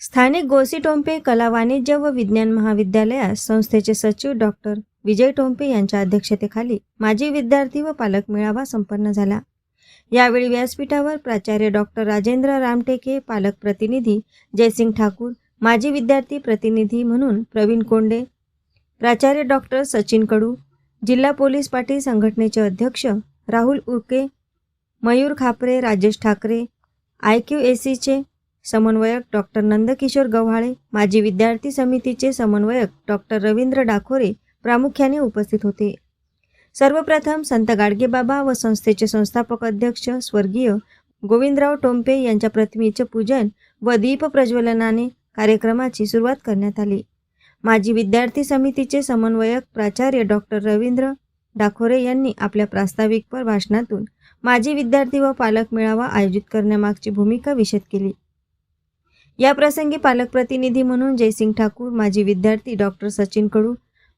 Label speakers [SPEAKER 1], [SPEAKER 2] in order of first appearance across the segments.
[SPEAKER 1] स्थानिक गोसी टोंपे कला वाणिज्य व विज्ञान महाविद्यालयास संस्थेचे सचिव डॉक्टर विजय टोंपे यांच्या अध्यक्षतेखाली माजी विद्यार्थी व पालक मेळावा संपन्न झाला. यावेळी व्यासपीठावर प्राचार्य डॉक्टर राजेंद्र रामटेके पालक प्रतिनिधी जयसिंग ठाकूर माजी विद्यार्थी प्रतिनिधी म्हणून प्रवीण कोंडे प्राचार्य डॉक्टर सचिन कडू जिल्हा पोलीस पाटील संघटनेचे अध्यक्ष Rahul Uke Mayur Khapre Rajesh Thackeray I Q A सीचे समन्वयक डॉक्टर नंदकिशोर गव्हाळे माजी विद्यार्थी समितीचे समन्वयक डॉक्टर रवींद्र डाखोरे प्रामुख्याने उपस्थित होते. सर्वप्रथम संत गाडगेबाबा व संस्थेचे संस्थापक अध्यक्ष स्वर्गीय गोविंदराव टोंपे यांच्या प्रतिमेचे पूजन व दीप प्रज्वलनाने कार्यक्रमाची सुरुवात करण्यात आली. माजी विद्यार्थी समितीचे समन्वयक प्राचार्य डॉक्टर रवींद्र डाखोरे यांनी आपल्या प्रास्ताविकपर भाषणातून माजी विद्यार्थी व पालक मेळावा आयोजित करण्यामागची भूमिका विशद केली. याप्रसंगी पालकप्रतिनिधी पालक प्रतिनिधी म्हणून जयसिंग ठाकूर माजी विद्यार्थी डॉक्टर सचिन कडू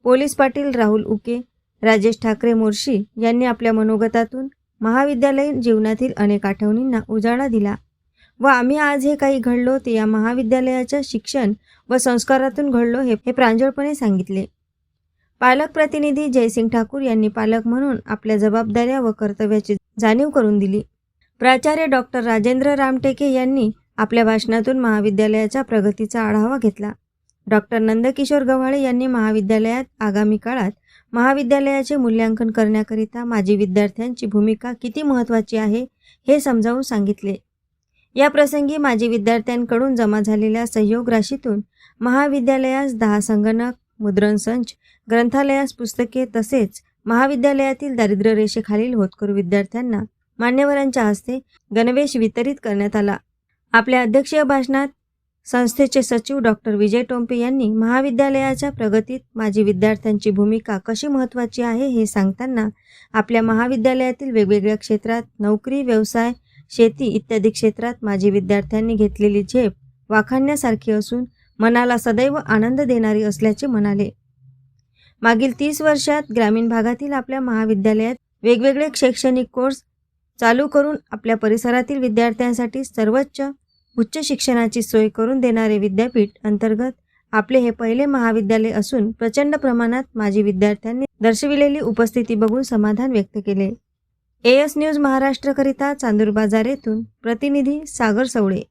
[SPEAKER 1] पोलीस पाटील राहुल उके राजेश ठाकरे मोर्शी यांनी आपल्या मनोगतातून महाविद्यालयीन जीवनातील अनेक आठवणींना उजाळा दिला व आम्ही आज हे काही घडलो ते या महाविद्यालयाच्या शिक्षण व संस्कारातून घडलो हे हे प्रांजळपणे सांगितले. पालक प्रतिनिधी जयसिंग ठाकूर यांनी पालक म्हणून आपल्या जबाबदाऱ्या व कर्तव्याची जाणीव करून दिली. प्राचार्य डॉक्टर राजेंद्र रामटेके यांनी आपल्या भाषणातून महाविद्यालयाच्या प्रगतीचा आढावा घेतला. डॉक्टर नंदकिशोर गव्हाळे यांनी महाविद्यालयात आगामी काळात महाविद्यालयाचे मूल्यांकन करण्याकरिता माजी विद्यार्थ्यांची भूमिका किती महत्त्वाची आहे हे समजावून सांगितले. या प्रसंगी माजी विद्यार्थ्यांकडून जमा झालेल्या सहयोग राशीतून महाविद्यालयास दहा संगणक मुद्रण संच ग्रंथालयास पुस्तके तसेच महाविद्यालयातील दारिद्र्य रेषेखालील होतकरू विद्यार्थ्यांना मान्यवरांच्या हस्ते गणवेश वितरित करण्यात आला. आपल्या अध्यक्षीय भाषणात संस्थेचे सचिव डॉक्टर विजय टोंपे यांनी महाविद्यालयाच्या प्रगतीत माजी विद्यार्थ्यांची भूमिका कशी महत्त्वाची आहे हे सांगताना आपल्या महाविद्यालयातील वेगवेगळ्या क्षेत्रात नोकरी व्यवसाय शेती इत्यादी क्षेत्रात माजी विद्यार्थ्यांनी घेतलेली झेप वाखाणण्यासारखी असून मनाला सदैव आनंद देणारी असल्याचे म्हणाले. मागील तीस वर्षात ग्रामीण भागातील आपल्या महाविद्यालयात वेगवेगळे शैक्षणिक कोर्स चालू करून आपल्या परिसरातील विद्यार्थ्यांसाठी सर्वोच्च उच्च शिक्षणाची सोय करून देणारे विद्यापीठ अंतर्गत आपले हे पहिले महाविद्यालय असून प्रचंड प्रमाणात माजी विद्यार्थ्यांनी दर्शविलेली उपस्थिती बघून समाधान व्यक्त केले. एएस न्यूज महाराष्ट्रकरिता चांदूर बाजार येथून प्रतिनिधी सागर सवळे.